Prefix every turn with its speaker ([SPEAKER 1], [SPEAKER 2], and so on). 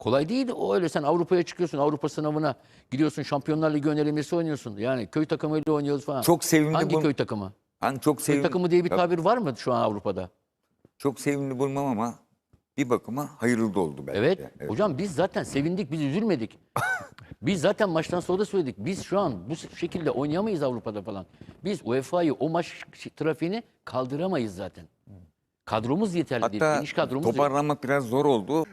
[SPEAKER 1] Kolay değil o öyle sen Avrupa'ya çıkıyorsun Avrupa sınavına gidiyorsun Şampiyonlar Ligi önerilmesi oynuyorsun. Yani köy takımıyla oynuyoruz falan.
[SPEAKER 2] Çok sevimli
[SPEAKER 1] Hangi
[SPEAKER 2] bu-
[SPEAKER 1] köy takımı?
[SPEAKER 2] Hani çok
[SPEAKER 1] Köy takımı diye bir
[SPEAKER 2] Ya,
[SPEAKER 1] tabir var mı şu an Avrupa'da?
[SPEAKER 2] çok sevimli bulmam ama bir bakıma hayırlı da oldu belki
[SPEAKER 1] Evet.
[SPEAKER 2] de.
[SPEAKER 1] Hocam biz zaten sevindik, biz üzülmedik. biz zaten maçtan sonra da söyledik. Biz şu an bu şekilde oynayamayız Avrupa'da falan. Biz UEFA'yı o maç trafiğini kaldıramayız zaten. Kadromuz yeterli değil.
[SPEAKER 2] Hatta
[SPEAKER 1] Geniş kadromuz yok.
[SPEAKER 2] toparlanmak biraz zor oldu.